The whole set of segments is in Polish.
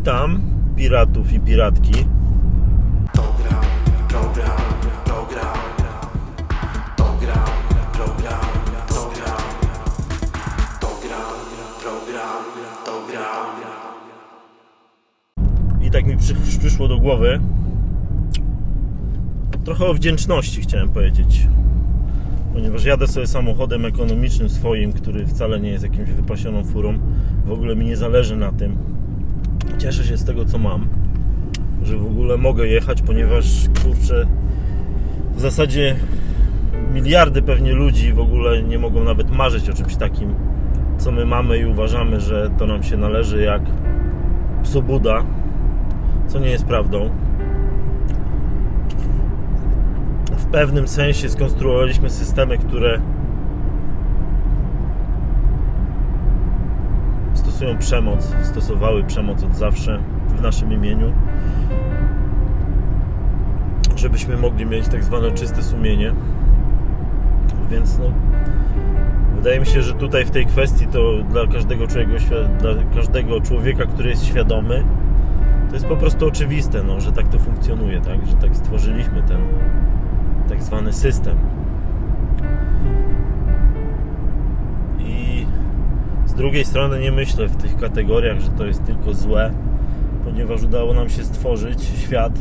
Witam piratów i piratki. Program, program, program, program, program, program, program, program, program. I tak mi przy, przyszło do głowy trochę o wdzięczności chciałem powiedzieć. Ponieważ jadę sobie samochodem ekonomicznym swoim, który wcale nie jest jakimś wypasioną furą. W ogóle mi nie zależy na tym. Cieszę się z tego, co mam. Że w ogóle mogę jechać, ponieważ kurczę, w zasadzie miliardy pewnie ludzi w ogóle nie mogą nawet marzyć o czymś takim, co my mamy i uważamy, że to nam się należy jak psu Buda, co nie jest prawdą. W pewnym sensie skonstruowaliśmy systemy, które stosują przemoc, stosowały przemoc od zawsze w naszym imieniu, żebyśmy mogli mieć tak zwane czyste sumienie. Więc no, wydaje mi się, że tutaj w tej kwestii to dla każdego człowieka, dla każdego człowieka, który jest świadomy, to jest po prostu oczywiste, no, że tak to funkcjonuje, tak? że tak stworzyliśmy ten tak zwany system. Drugiej strony nie myślę w tych kategoriach, że to jest tylko złe, ponieważ udało nam się stworzyć świat,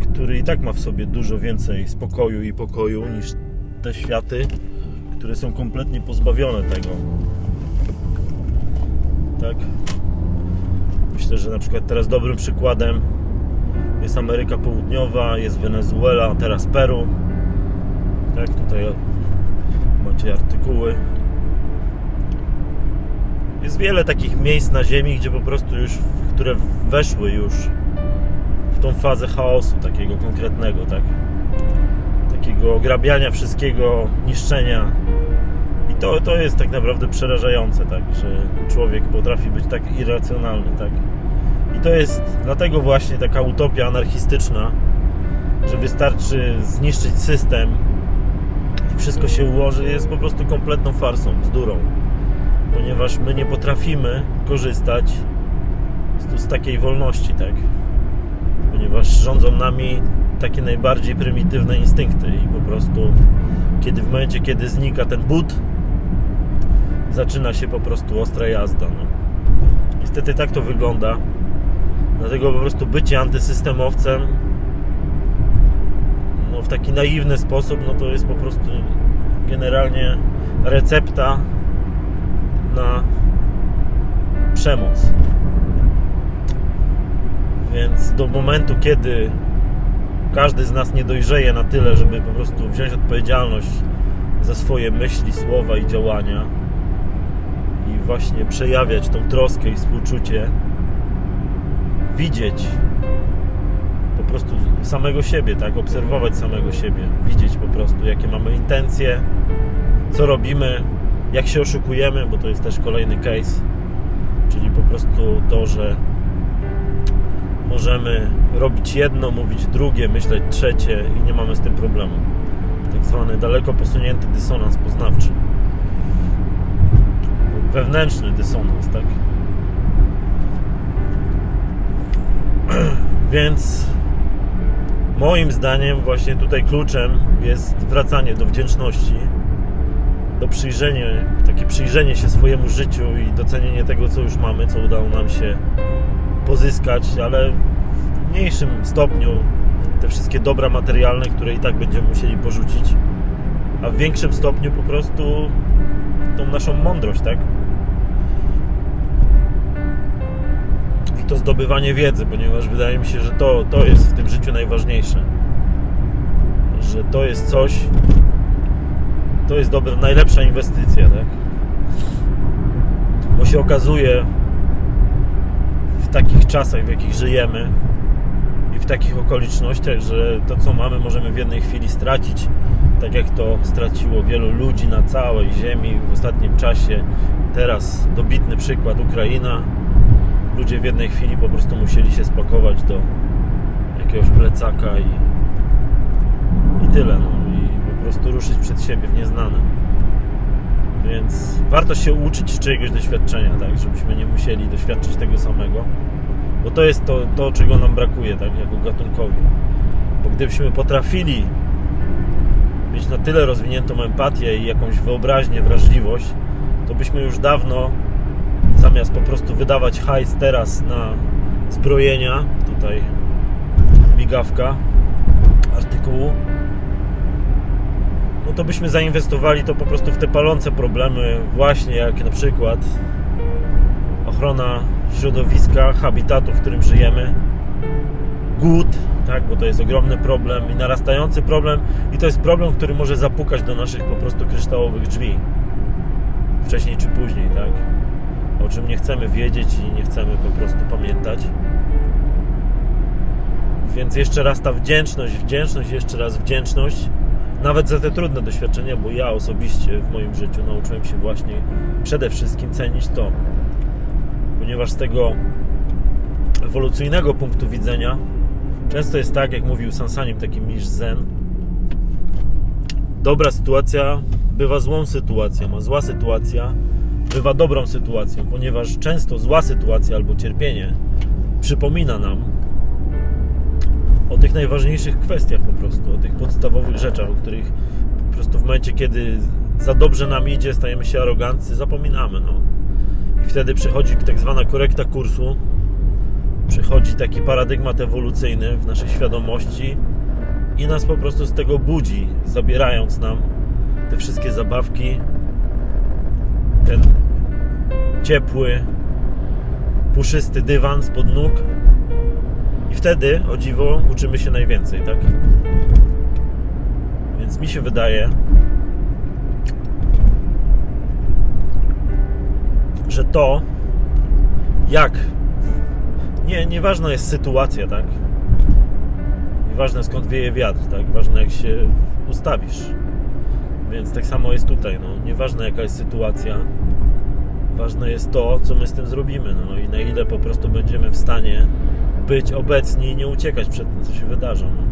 który i tak ma w sobie dużo więcej spokoju i pokoju niż te światy, które są kompletnie pozbawione tego. Tak? Myślę, że na przykład teraz dobrym przykładem jest Ameryka Południowa, jest Wenezuela, teraz Peru. Tak, tutaj macie artykuły. Jest wiele takich miejsc na Ziemi, gdzie po prostu już, które weszły już w tą fazę chaosu, takiego konkretnego, tak? Takiego ograbiania wszystkiego, niszczenia. I to, to jest tak naprawdę przerażające, tak? Że człowiek potrafi być tak irracjonalny, tak? I to jest dlatego właśnie taka utopia anarchistyczna, że wystarczy zniszczyć system i wszystko się ułoży, jest po prostu kompletną farsą, bzdurą. Ponieważ my nie potrafimy korzystać z, z takiej wolności, tak? Ponieważ rządzą nami takie najbardziej prymitywne instynkty i po prostu kiedy w momencie, kiedy znika ten but, zaczyna się po prostu ostra jazda. No. Niestety tak to wygląda. Dlatego po prostu bycie antysystemowcem no, w taki naiwny sposób, no to jest po prostu generalnie recepta na przemoc. Więc do momentu, kiedy każdy z nas nie dojrzeje na tyle, żeby po prostu wziąć odpowiedzialność za swoje myśli, słowa i działania i właśnie przejawiać tą troskę i współczucie, widzieć po prostu samego siebie, tak? Obserwować samego siebie, widzieć po prostu, jakie mamy intencje, co robimy, jak się oszukujemy, bo to jest też kolejny case, czyli po prostu to, że możemy robić jedno, mówić drugie, myśleć trzecie i nie mamy z tym problemu. Tak zwany daleko posunięty dysonans poznawczy. Wewnętrzny dysonans, tak? Więc moim zdaniem właśnie tutaj kluczem jest wracanie do wdzięczności, do przyjrzenia, takie przyjrzenie się swojemu życiu i docenienie tego, co już mamy, co udało nam się pozyskać, ale w mniejszym stopniu te wszystkie dobra materialne, które i tak będziemy musieli porzucić, a w większym stopniu po prostu tą naszą mądrość, tak? I to zdobywanie wiedzy, ponieważ wydaje mi się, że to, to jest w tym życiu najważniejsze. Że to jest coś, to jest dobra, najlepsza inwestycja, tak? Bo się okazuje w takich czasach, w jakich żyjemy i w takich okolicznościach, że to, co mamy, możemy w jednej chwili stracić, tak jak to straciło wielu ludzi na całej ziemi w ostatnim czasie. Teraz dobitny przykład Ukraina. Ludzie w jednej chwili po prostu musieli się spakować do jakiegoś plecaka i, i tyle. No. Prostu ruszyć przed siebie w nieznane. Więc warto się uczyć z czyjegoś doświadczenia, tak, żebyśmy nie musieli doświadczyć tego samego, bo to jest to, to czego nam brakuje, tak, jako gatunkowi. Bo gdybyśmy potrafili mieć na tyle rozwiniętą empatię i jakąś wyobraźnię, wrażliwość, to byśmy już dawno zamiast po prostu wydawać hajs teraz na zbrojenia, tutaj migawka artykułu, no to byśmy zainwestowali to po prostu w te palące problemy, właśnie jak na przykład ochrona środowiska, habitatu, w którym żyjemy, głód, tak, bo to jest ogromny problem i narastający problem i to jest problem, który może zapukać do naszych po prostu kryształowych drzwi. Wcześniej czy później, tak, o czym nie chcemy wiedzieć i nie chcemy po prostu pamiętać. Więc jeszcze raz ta wdzięczność, wdzięczność, jeszcze raz wdzięczność, nawet za te trudne doświadczenia, bo ja osobiście w moim życiu nauczyłem się właśnie przede wszystkim cenić to, ponieważ z tego ewolucyjnego punktu widzenia często jest tak, jak mówił Sansanim, taki mistrz zen, dobra sytuacja bywa złą sytuacją, a zła sytuacja bywa dobrą sytuacją, ponieważ często zła sytuacja albo cierpienie przypomina nam o tych najważniejszych kwestiach po prostu, o tych podstawowych rzeczach, o których po prostu w momencie, kiedy za dobrze nam idzie, stajemy się aroganccy, zapominamy, no. I wtedy przychodzi tak zwana korekta kursu, przychodzi taki paradygmat ewolucyjny w naszej świadomości i nas po prostu z tego budzi, zabierając nam te wszystkie zabawki, ten ciepły, puszysty dywan spod nóg i wtedy, o dziwo, uczymy się najwięcej, tak? Więc mi się wydaje, że to, jak. Nie, nieważna jest sytuacja, tak? Nieważne skąd wieje wiatr, tak? Ważne jak się ustawisz. Więc tak samo jest tutaj, no. Nieważne jaka jest sytuacja, ważne jest to, co my z tym zrobimy, no i na ile po prostu będziemy w stanie być obecni i nie uciekać przed tym, co się wydarza. No.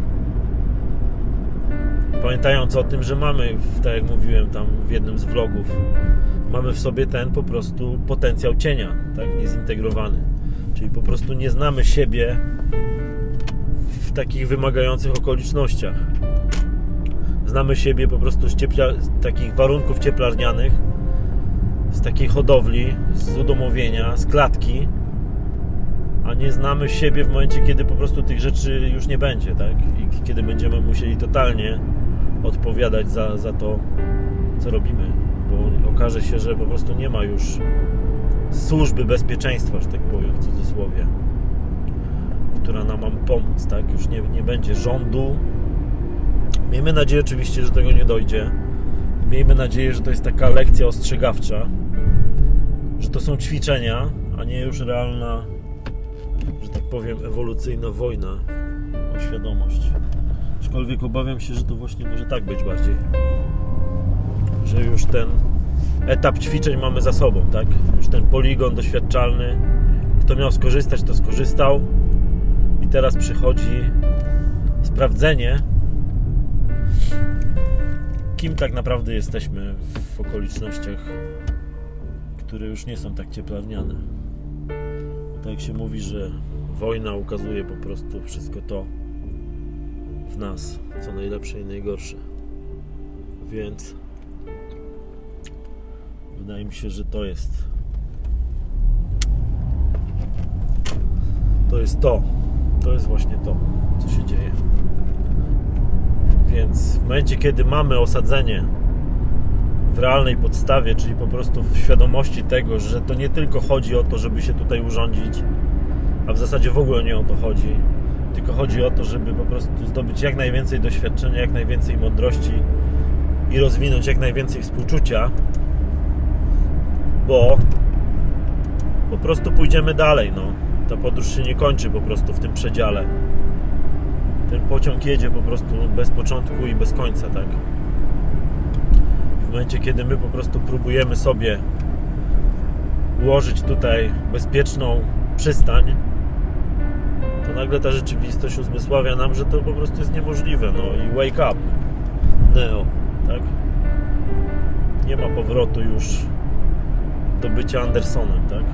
Pamiętając o tym, że mamy, tak jak mówiłem tam w jednym z vlogów, mamy w sobie ten po prostu potencjał cienia, tak, niezintegrowany. Czyli po prostu nie znamy siebie w takich wymagających okolicznościach. Znamy siebie po prostu z, ciepla, z takich warunków cieplarnianych, z takiej hodowli, z udomowienia, z klatki, a nie znamy siebie w momencie, kiedy po prostu tych rzeczy już nie będzie, tak? I kiedy będziemy musieli totalnie odpowiadać za, za to, co robimy, bo okaże się, że po prostu nie ma już służby bezpieczeństwa, że tak powiem w cudzysłowie, która nam ma pomóc, tak? Już nie, nie będzie rządu. Miejmy nadzieję oczywiście, że tego nie dojdzie. Miejmy nadzieję, że to jest taka lekcja ostrzegawcza, że to są ćwiczenia, a nie już realna że tak powiem, ewolucyjna wojna o świadomość. Aczkolwiek obawiam się, że to właśnie może tak być bardziej. Że już ten etap ćwiczeń mamy za sobą, tak? Już ten poligon doświadczalny. Kto miał skorzystać, to skorzystał. I teraz przychodzi sprawdzenie, kim tak naprawdę jesteśmy w okolicznościach, które już nie są tak cieplarniane tak jak się mówi, że wojna ukazuje po prostu wszystko to w nas, co najlepsze i najgorsze. Więc wydaje mi się, że to jest to jest to. To jest właśnie to, co się dzieje. Więc w momencie, kiedy mamy osadzenie w realnej podstawie, czyli po prostu w świadomości tego, że to nie tylko chodzi o to, żeby się tutaj urządzić, a w zasadzie w ogóle nie o to chodzi, tylko chodzi o to, żeby po prostu zdobyć jak najwięcej doświadczenia, jak najwięcej mądrości i rozwinąć jak najwięcej współczucia, bo po prostu pójdziemy dalej, no. Ta podróż się nie kończy po prostu w tym przedziale. Ten pociąg jedzie po prostu bez początku i bez końca, tak? W momencie, kiedy my po prostu próbujemy sobie ułożyć tutaj bezpieczną przystań, nagle ta rzeczywistość uzmysławia nam, że to po prostu jest niemożliwe. No i wake up, Neo, tak? nie ma powrotu już do bycia Andersonem, tak?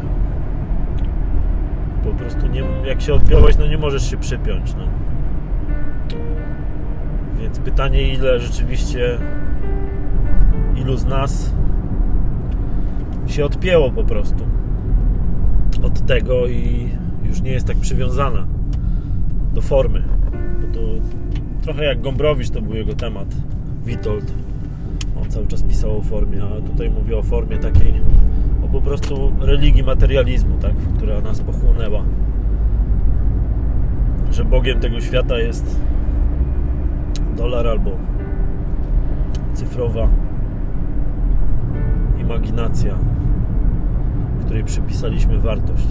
Po prostu nie, jak się odpiąłeś, no nie możesz się przypiąć, no. Więc pytanie, ile rzeczywiście, ilu z nas się odpięło po prostu od tego i już nie jest tak przywiązana do formy. Bo to trochę jak Gombrowicz to był jego temat, Witold. On cały czas pisał o formie, a tutaj mówię o formie takiej, o po prostu religii materializmu, tak, która nas pochłonęła. Że Bogiem tego świata jest dolar albo cyfrowa imaginacja, której przypisaliśmy wartość.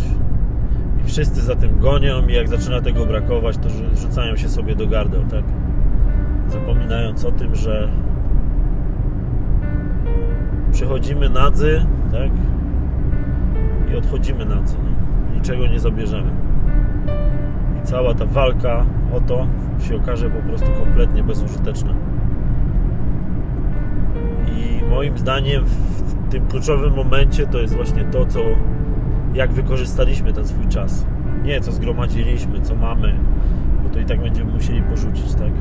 I wszyscy za tym gonią i jak zaczyna tego brakować, to rzu- rzucają się sobie do gardeł, tak? Zapominając o tym, że przychodzimy nadzy, tak? I odchodzimy nadzy. No. Niczego nie zabierzemy. I cała ta walka o to się okaże po prostu kompletnie bezużyteczna. I moim zdaniem w tym kluczowym momencie to jest właśnie to, co jak wykorzystaliśmy ten swój czas. Nie co zgromadziliśmy, co mamy, bo to i tak będziemy musieli porzucić, tak?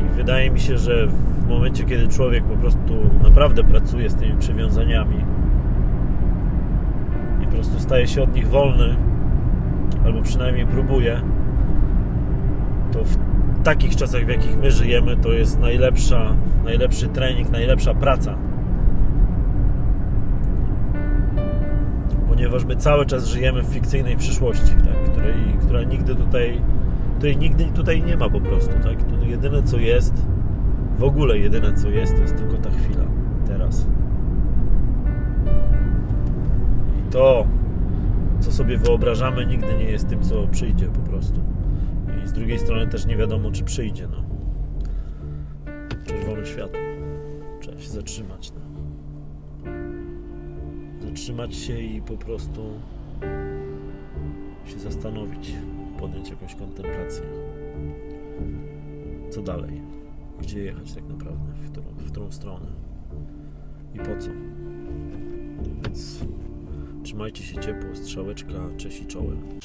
I wydaje mi się, że w momencie, kiedy człowiek po prostu naprawdę pracuje z tymi przywiązaniami i po prostu staje się od nich wolny, albo przynajmniej próbuje, to w takich czasach, w jakich my żyjemy, to jest najlepsza, najlepszy trening, najlepsza praca. Ponieważ my cały czas żyjemy w fikcyjnej przyszłości, tak? której, która nigdy tutaj, której nigdy tutaj nie ma po prostu. Tak? To jedyne co jest, w ogóle jedyne co jest, to jest tylko ta chwila, teraz. I to, co sobie wyobrażamy, nigdy nie jest tym, co przyjdzie po prostu. I z drugiej strony też nie wiadomo, czy przyjdzie. No. Czerwone światło. Trzeba się zatrzymać. No. Zatrzymać się i po prostu się zastanowić, podjąć jakąś kontemplację. Co dalej? Gdzie jechać tak naprawdę? W którą, w którą stronę? I po co? Więc trzymajcie się ciepło, strzałeczka, cześć i czołem.